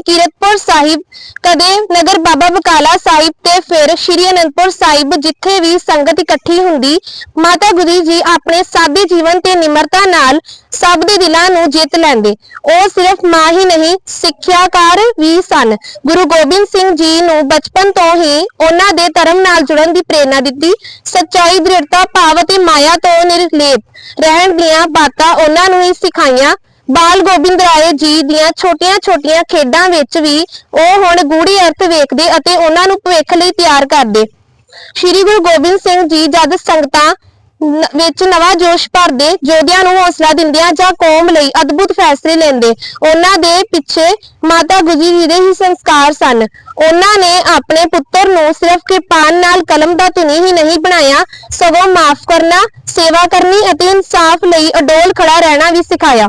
ਕੀਰਤਪੁਰ ਸਾਹਿਬ, ਕਦੇ ਨਗਰ ਬਾਬਾ ਬਕਾਲਾ ਸਾਹਿਬ ਤੇ ਫਿਰ ਸ਼੍ਰੀ ਅਨੰਦਪੁਰ ਸਾਹਿਬ, ਜਿੱਥੇ ਵੀ ਸੰਗਤ ਇਕੱਠੀ ਹੁੰਦੀ, ਮਾਤਾ ਗੁਜਰੀ ਜੀ ਆਪਣੇ ਸਾਦੇ ਜੀਵਨ ਤੇ ਨਿਮਰਤਾ ਨਾਲ ਸਭ ਦੇ ਦਿਲਾਂ ਨੂੰ ਜਿੱਤ ਲੈਂਦੇ। ਉਹ ਸਿਰਫ ਮਾਂ ਹੀ ਨਹੀਂ, ਸਿੱਖਿਆਕਾਰ ਵੀ ਸਨ। ਗੁਰੂ ਗੋਬਿੰਦ ਸਿੰਘ ਜੀ ਨੂੰ ਬਚਪਨ ਤੋਂ ਹੀ ਉਹਨਾਂ ਦੇ ਧਰਮ ਨਾਲ ਜੁੜਨ ਦੀ ਪ੍ਰੇਰਣਾ ਦਿੱਤੀ। ਸੱਚਾਈ, ਦ੍ਰਿੜਤਾ, ਭਾਵ ਅਤੇ ਮਾਇਆ ਤੋਂ ਨਿਰਲੇਪ ਰਹਿਣ ਦੀਆਂ ਬਾਤਾਂ ਉਹਨਾਂ ਨੂੰ ਹੀ ਸਿਖਾਈਆਂ। ਬਾਲ ਗੋਬਿੰਦ ਰਾਏ ਜੀ ਦੀਆਂ ਛੋਟੀਆਂ-ਛੋਟੀਆਂ ਖੇਡਾਂ ਵਿੱਚ ਵੀ ਉਹ ਹੁਣ ਗੂੜੀ ਅਰਥ ਵੇਖਦੇ ਅਤੇ ਉਹਨਾਂ ਨੂੰ ਭਵਿੱਖ ਲਈ ਤਿਆਰ ਕਰਦੇ। ਸ਼੍ਰੀ ਗੁਰੂ ਗੋਬਿੰਦ ਸਿੰਘ ਜੀ ਜਦ ਸੰਗਤਾਂ ਵਿੱਚ ਨਵਾਂ ਜੋਸ਼ ਭਰਦੇ, ਯੋਧਿਆਂ ਨੂੰ ਹੌਸਲਾ ਦਿੰਦਿਆਂ ਜਾਂ ਕੌਮ ਲਈ ਅਦਭੁਤ ਫੈਸਲੇ ਲੈਂਦੇ, ਉਹਨਾਂ ਦੇ ਪਿੱਛੇ ਮਾਤਾ ਗੁਜਰੀ ਜੀ ਦੇ ਹੀ ਸੰਸਕਾਰ ਸਨ। ਉਹਨਾਂ ਨੇ ਆਪਣੇ ਪੁੱਤਰ ਨੂੰ ਸਿਰਫ ਕਿਰਪਾਨ ਨਾਲ ਕਲਮ ਦਾ ਧੁਨੀ ਹੀ ਨਹੀਂ ਬਣਾਇਆ, ਸਗੋਂ ਮਾਫ ਕਰਨਾ, ਸੇਵਾ ਕਰਨੀ ਅਤੇ ਇਨਸਾਫ ਲਈ ਅਡੋਲ ਖੜਾ ਰਹਿਣਾ ਵੀ ਸਿਖਾਇਆ।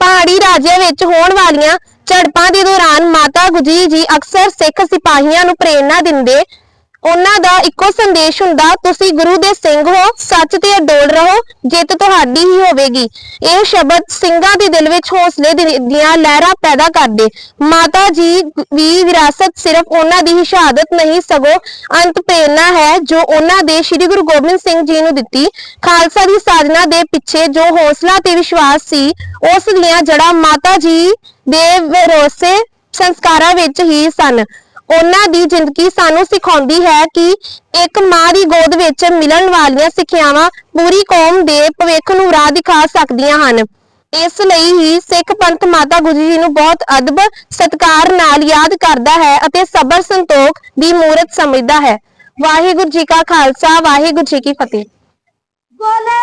ਪਹਾੜੀ ਰਾਜਿਆਂ ਵਿੱਚ ਹੋਣ ਵਾਲੀਆਂ ਝੜਪਾਂ ਦੇ ਦੌਰਾਨ ਮਾਤਾ ਗੁਜਰੀ ਜੀ ਅਕਸਰ ਸਿੱਖ ਸਿਪਾਹੀਆਂ ਨੂੰ ਪ੍ਰੇਰਣਾ ਦਿੰਦੇ ਉਹਨਾਂ ਦਾ ਇੱਕੋ ਸੰਦੇਸ਼ ਹੁੰਦਾ, ਤੁਸੀਂ ਗੁਰੂ ਦੇ ਸਿੰਘ ਹੋ, ਸੱਚ ਤੇ ਅਡੋਲ ਰਹੋ, ਜਿੱਤ ਤੁਹਾਡੀ ਹੀ ਹੋਵੇਗੀ। ਇਹ ਸ਼ਬਦ ਸਿੰਘਾਂ ਦੇ ਦਿਲ ਵਿੱਚ ਹੌਸਲੇ ਦੀਆਂ ਲਹਿਰਾਂ ਪੈਦਾ ਕਰਦੇ। ਮਾਤਾ ਜੀ ਵੀ ਵਿਰਾਸਤ ਸਿਰਫ ਉਹਨਾਂ ਦੀ ਹੀ ਸ਼ਹਾਦਤ ਨਹੀਂ, ਸਗੋਂ ਅੰਤ ਪ੍ਰੇਰਣਾ ਹੈ ਜੋ ਉਹਨਾਂ ਦੇ ਸ੍ਰੀ ਗੁਰੂ ਗੋਬਿੰਦ ਸਿੰਘ ਜੀ ਨੂੰ ਦਿੱਤੀ। ਖਾਲਸਾ ਦੀ ਸਾਜਨਾ ਦੇ ਪਿੱਛੇ ਜੋ ਹੌਸਲਾ ਤੇ ਵਿਸ਼ਵਾਸ ਸੀ, ਉਸ ਦੀਆਂ ਜੜ੍ਹਾਂ ਮਾਤਾ ਜੀ ਦੇ ਵਿਰੋਸੇ ਸੰਸਕਾਰਾਂ ਵਿੱਚ ਹੀ ਸਨ। ਉਹਨਾਂ ਦੀ ਜ਼ਿੰਦਗੀ ਸਾਨੂੰ ਸਿਖਾਉਂਦੀ ਹੈ ਕਿ ਇੱਕ ਮਾਂ ਦੀ ਗੋਦ ਵਿੱਚ ਮਿਲਣ ਵਾਲੀਆਂ ਸਿੱਖਿਆਵਾਂ ਪੂਰੀ ਕੌਮ ਦੇ ਭਵਿੱਖ ਨੂੰ ਰਾਹ ਦਿਖਾ ਸਕਦੀਆਂ ਹਨ। ਇਸ ਲਈ ਹੀ ਸਿੱਖ ਪੰਥ ਮਾਤਾ ਗੁਜਰੀ ਜੀ ਨੂੰ ਬਹੁਤ ਅਦਬ ਸਤਿਕਾਰ ਨਾਲ ਯਾਦ ਕਰਦਾ ਹੈ ਅਤੇ ਸਬਰ ਸੰਤੋਖ ਦੀ ਮੂਰਤ ਸਮਝਦਾ ਹੈ। ਵਾਹਿਗੁਰੂ ਜੀ ਕਾ ਖਾਲਸਾ, ਵਾਹਿਗੁਰੂ ਜੀ ਕੀ ਫਤਿਹ। ਬੋਲੇ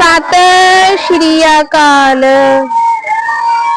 ਸਤਿ ਸ਼੍ਰੀ ਅਕਾਲ।